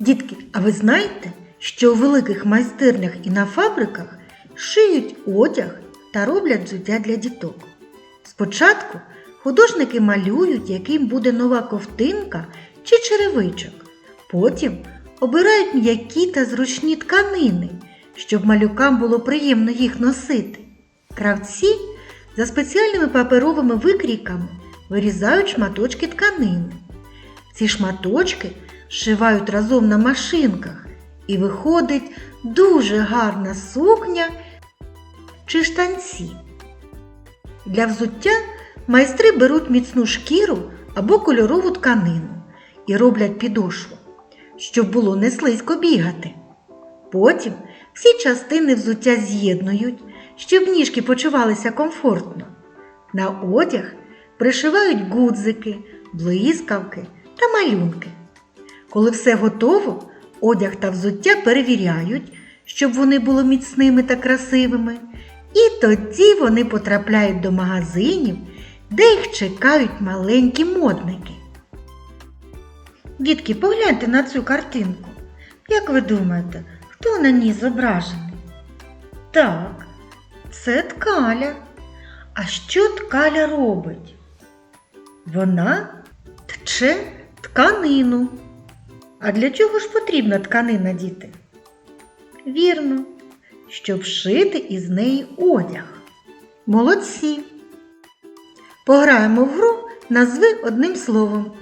Дітки, а ви знаєте, що у великих майстернях і на фабриках шиють одяг та роблять взуття для діток? Спочатку художники малюють, яким буде нова ковтинка чи черевичок. Потім обирають м'які та зручні тканини, щоб малюкам було приємно їх носити. Кравці за спеціальними паперовими викрійками вирізають шматочки тканини. Ці шматочки зшивають разом на машинках і виходить дуже гарна сукня чи штанці. Для взуття майстри беруть міцну шкіру або кольорову тканину і роблять підошву, щоб було не слизько бігати. Потім всі частини взуття з'єднують, щоб ніжки почувалися комфортно. На одяг пришивають гудзики, блискавки та малюнки. Коли все готово, одяг та взуття перевіряють, щоб вони були міцними та красивими. І тоді вони потрапляють до магазинів, де їх чекають маленькі модники. Дітки, погляньте на цю картинку. Як ви думаєте, хто на ній зображений? Так, це ткаля. А що ткаля робить? Вона тче тканину. А для чого ж потрібна тканина, діти? Вірно, щоб шити із неї одяг. Молодці. Пограємо в гру назви одним словом.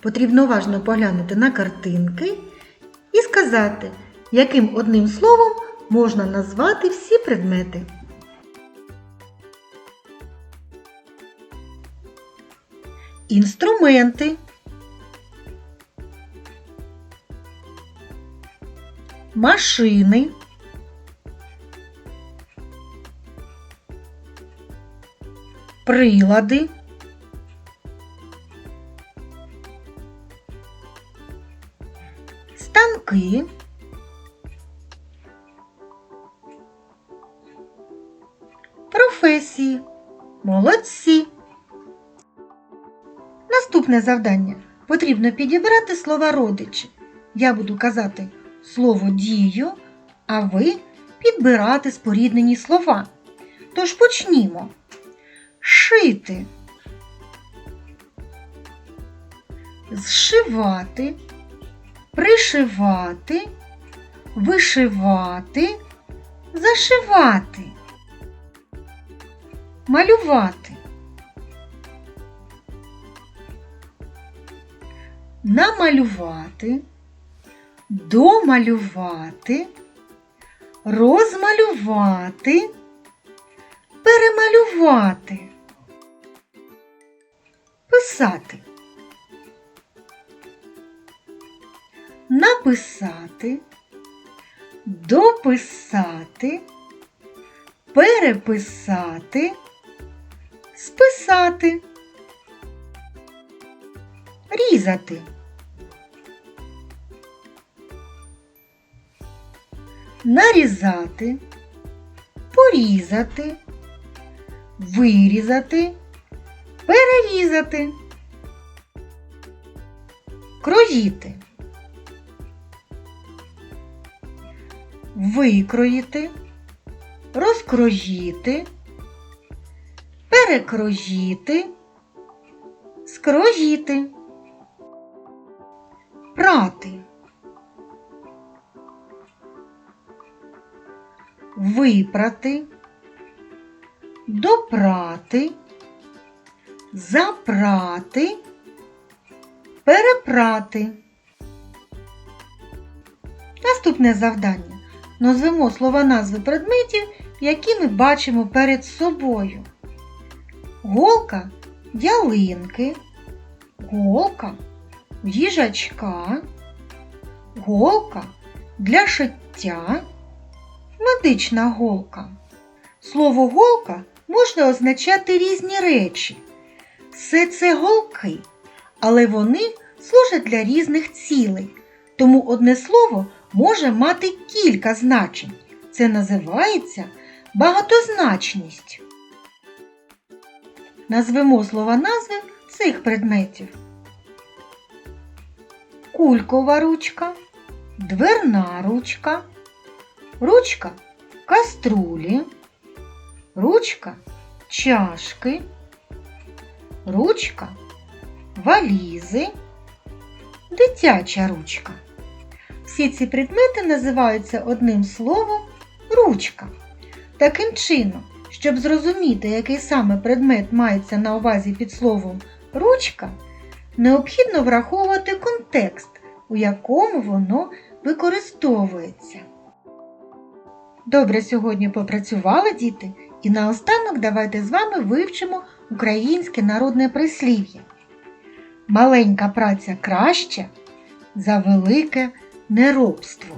Потрібно уважно поглянути на картинки і сказати, яким одним словом можна назвати всі предмети. Інструменти. Машини. Прилади. Станки. Професії. Молодці. Наступне завдання. Потрібно підібрати слова родичі. Я буду казати слово дію, а ви підбирати споріднені слова. Тож почнімо. Шити. Зшивати, пришивати, вишивати, зашивати, малювати. намалювати, домалювати, розмалювати, перемалювати, писати, написати, дописати, переписати, списати різати. Нарізати, порізати, вирізати, перерізати, кроїти, викроїти, розкроїти, перекроїти, скроїти прати. Випрати, допрати, запрати, перепрати. Наступне завдання. Назвемо слова назви предметів, які ми бачимо перед собою. Голка ялинки, голка їжачка, голка для шиття, медична голка. Слово голка можна означати різні речі. Все це голки, але вони служать для різних цілей, тому одне слово може мати кілька значень. Це називається багатозначність. Назвемо слова назви цих предметів. Кулькова ручка, дверна ручка, ручка каструлі, ручка чашки, ручка валізи, дитяча ручка. Всі ці предмети називаються одним словом ручка. Таким чином, щоб зрозуміти, який саме предмет мається на увазі під словом ручка, необхідно враховувати контекст, у якому воно використовується. Добре сьогодні попрацювали діти, і наостанок давайте з вами вивчимо українське народне прислів'я. Маленька праця краща за велике неробство.